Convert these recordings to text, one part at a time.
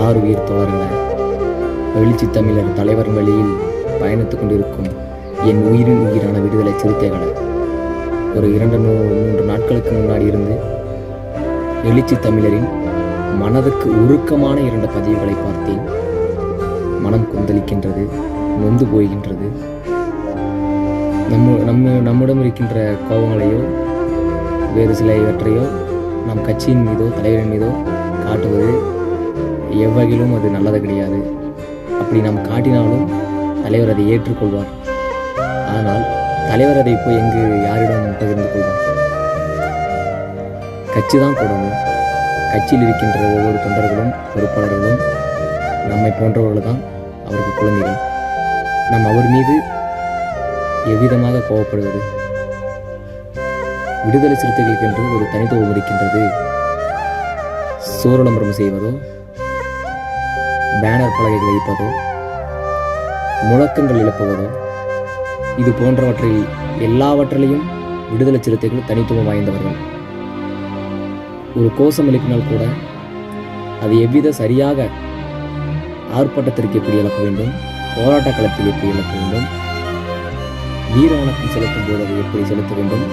ஆறு உயிர் தோழர்கள எழுச்சி தமிழர் தலைவர் வழியில் பயணித்துக் கொண்டிருக்கும் என் உயிரின் உயிரான விடுதலை சிறுத்தைகளை ஒரு இரண்டு நூறு மூன்று நாட்களுக்கு முன்னாடி இருந்து எழுச்சி தமிழரின் மனதுக்கு உருக்கமான இரண்டு பதிவுகளை பார்த்தேன். மனம் கொந்தளிக்கின்றது நொந்து போகின்றது நம்ம நம்ம நம்மிடம் இருக்கின்ற கோபங்களையோ வேறு சில இவற்றையோ நம் கட்சியின் மீதோ தலைவரின் மீதோ காட்டுவது எவ்வகையிலும் அது நல்லது கிடையாது. அப்படி நாம் காட்டினாலும் தலைவர் அதை ஏற்றுக்கொள்வார். ஆனால் தலைவர் அதை போய் எங்கு யாரிடம் பகிர்ந்து கொள்வார்? கட்சி தான் தொடங்கும் கட்சியில் இருக்கின்ற ஒவ்வொரு தொண்டர்களும் பொறுப்பாளர்களும் நம்மை போன்றவர்கள் தான் அவருக்கு குழந்தைகள். நாம் அவர் மீது எவ்விதமாக கோவப்படுவது? விடுதலை சிறுத்தைகளுக்கு என்று ஒரு தனித்துவம் இருக்கின்றது. சூரளம்பரம் செய்வதோ பேனர் பலகைகள் வைப்பதோ முழக்கங்கள் எழுப்புவதோ இது போன்றவற்றில் எல்லாவற்றிலையும் விடுதலை சிறுத்தைகள் தனித்துவம் வாய்ந்தவர்கள். ஒரு கோஷம் எழுப்பினால் கூட அது எவ்வித சரியாக ஆர்ப்பாட்டத்திற்கு எப்படி இழக்க வேண்டும் போராட்ட களத்தில் எப்படி இழக்க வேண்டும் வீர வணக்கம் செலுத்தும் போது அதை எப்படி செலுத்த வேண்டும்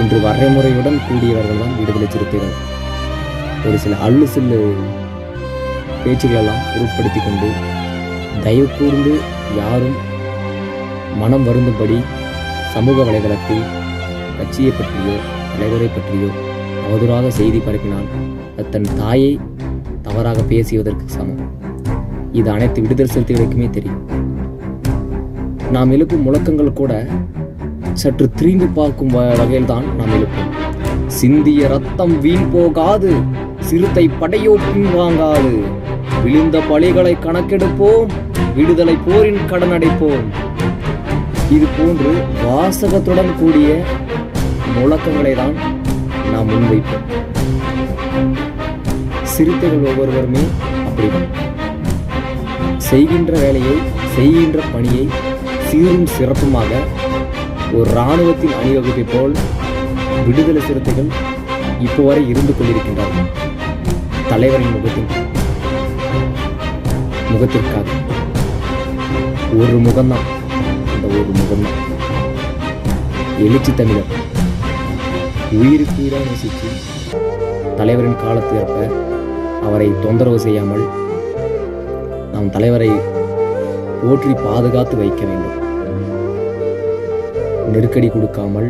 இன்று வரைமுறையுடன் கூடியவர்கள் தான் விடுதலை சிறுத்தைகள். ஒரு சில அல்லு சில்லு பேச்சுகளெல்லாம் உருப்படுத்தி கொண்டு தயவு கூர்ந்து யாரும் மனம் வருந்தும்படி சமூக வலைதளத்தில் கட்சியை பற்றியோ தலைவரை பற்றியோ அவதூறாக செய்தி பரப்பினால் அது தன் தாயை தவறாக பேசியதற்கு சமம். இது அனைத்து விடுதலை சிறுத்தைகளுக்குமே தெரியும். நாம் எழுப்பும் முழக்கங்கள் கூட சற்று திரும்பி பார்க்கும் வகையில் தான் நாம் எழுப்போம். சிந்திய ரத்தம் வீண் போகாது சிறுத்தை படையோ பின்வாங்காது. விழுந்த பலிகளை கணக்கெடுப்போம் விடுதலை போரின் கடன் அடைப்போம். இது போன்று வாசகத்துடன் கூடிய முழக்கங்களை தான் நாம் முன்வைப்போம். சிறுத்தைகள் ஒவ்வொருவருமே அப்படிதான். செய்கின்ற வேலையை செய்கின்ற பணியை சீரும் சிறப்புமாக ஒரு இராணுவத்தின் அணிவகுப்பை போல் விடுதலை சிறுத்தைகள் இப்போ வரை இருந்து கொண்டிருக்கின்றார்கள். தலைவரின் முகத்தின் முகத்திற்காக. ஒரு முகம்தான். அந்த ஒரு முகம்தான். எழுச்சி தமிழர். உயிருக்கு உயிராக நேசித்து தலைவரின் காலத்து ஏற்ப அவரை தொந்தரவு செய்யாமல் நாம் தலைவரை போற்றி பாதுகாத்து வைக்க வேண்டும். நெருக்கடி கொடுக்காமல்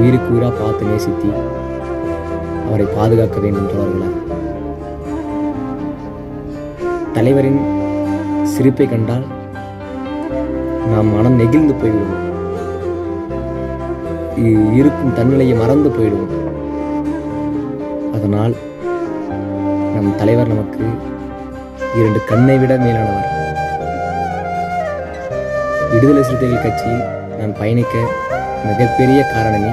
உயிருக்கு உயிராக பார்த்து நேசித்து அவரை பாதுகாக்க வேண்டும் தோழர்களே. தலைவரின் சிரிப்பை கண்டால் நாம் மனம் நெகிழ்ந்து போய்விடுவோம். இருக்கும் தன்னிலையை மறந்து போயிடுவோம் அதனால் நம் தலைவர் நமக்கு இரண்டு கண்ணை விட மேலானவர். விடுதலை சிறுத்தைகள் கட்சியில் நான் பயணிக்க மிகப்பெரிய காரணமே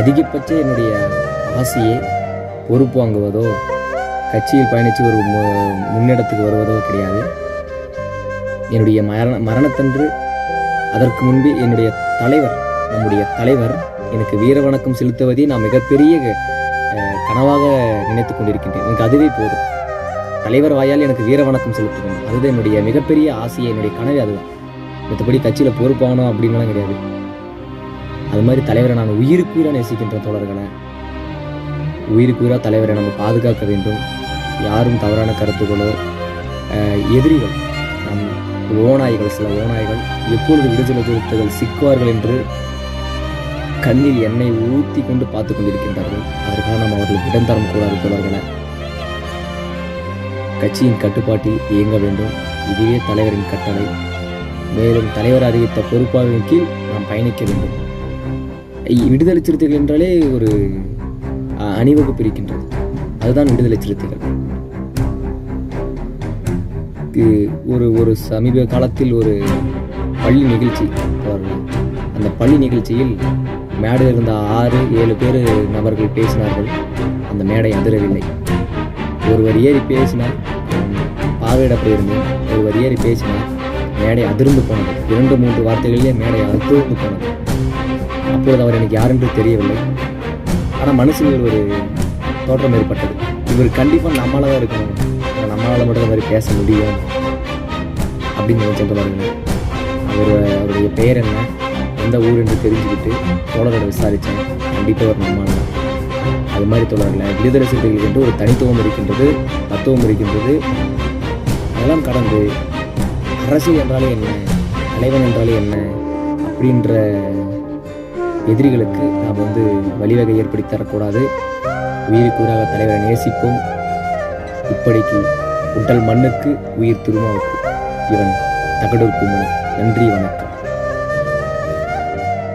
அதிகபட்ச என்னுடைய ஆசையை பொறுப்பு வாங்குவதோ கட்சியில் பயணித்து ஒரு மு- முன்னிடத்துக்கு வருவதோ கிடையாது. என்னுடைய மரண மரணத்தன்று அதற்கு முன்பே என்னுடைய தலைவர் நம்முடைய தலைவர் எனக்கு வீர வணக்கம் செலுத்துவதே நான் மிகப்பெரிய கனவாக நினைத்து கொண்டிருக்கின்றேன். எனக்கு அதுவே போதும். தலைவர் வாயால் எனக்கு வீர வணக்கம் செலுத்த வேண்டும் அதுதான் என்னுடைய மிகப்பெரிய ஆசையை. என்னுடைய கனவே அதுதான். மற்றபடி கட்சியில் பொறுப்பாகணும் அப்படின்லாம் கிடையாது. அது மாதிரி தலைவரை நான் உயிருக்கு உயிராக நேசிக்கின்ற தோழர்களை உயிருக்குயிராக தலைவரை நம்ம பாதுகாக்க வேண்டும். யாரும் தவறான கருத்துக்களோ எதிரிகள் நம் ஓநாய்கள் சில ஓநாய்கள் எப்பொழுது விடுதலை சிறுத்தைகள் சிக்குவார்கள் என்று கண்ணில் எண்ணெய் ஊற்றி கொண்டு பார்த்து கொண்டிருக்கின்றார்கள். அதற்காக நாம் அவர்கள் இடம் தரக்கூடாது கூடாது கட்சியின் கட்டுப்பாட்டில் இயங்க வேண்டும். இதுவே தலைவரின் கட்டளை. மேலும் தலைவர் அறிவித்த பொறுப்பாளரின் கீழ் நாம் பயணிக்க வேண்டும். விடுதலை சிறுத்தைகள் என்றாலே ஒரு அ, அணிவகுப்பு அதுதான் விடுதலை சிறுத்தைகள். இது ஒரு ஒரு சமீப காலத்தில் ஒரு பள்ளி நிகழ்ச்சி அந்த பள்ளி நிகழ்ச்சியில் மேடையில் இருந்த ஆறு ஏழு பேர் நபர்கள் பேசினார்கள். அந்த மேடை அதிரவில்லை ஒருவர் ஏறி பேசினார். பார்வையிட போயிருந்தேன் ஒருவர் ஏறி பேசினார். மேடை அதிர்ந்து போனது. இரண்டு மூன்று வார்த்தைகளிலே மேடை அதிர்ந்து போனது. அப்பொழுது அவர் எனக்கு யாரென்று தெரியவில்லை. ஆனால் மனசில் ஒரு தோற்றம் ஏற்பட்டது. இவர் கண்டிப்பாக நம்மளாக தான் இருக்கணும் நம்மளால் மட்டும் இந்த மாதிரி பேச முடியும். அப்படின்னு நினச்சேன் பாருங்க அவர் அவருடைய பெயர் என்ன? எந்த ஊர் என்று தெரிஞ்சுக்கிட்டு தோழரோட விசாரித்தேன் கண்டிப்பாக ஒரு நம்மால் தான் அது மாதிரி தொடரில் விடுதலை என்று ஒரு தனித்துவம் இருக்கின்றது தத்துவம் இருக்கின்றது. அதெல்லாம் கடந்து அரசு என்றாலே என்ன? தலைவன் என்றாலே என்ன? அப்படின்ற எதிரிகளுக்கு நாம் வந்து வழிவகை ஏற்படுத்தி தரக்கூடாது. உயிருக்குறாக தலைவரை நேசிப்போம். இப்படிக்கு உடல் மண்ணுக்கு உயிர் திருமாவுக்கு இவன் தகடூர் குமன் நன்றி வணக்கம்.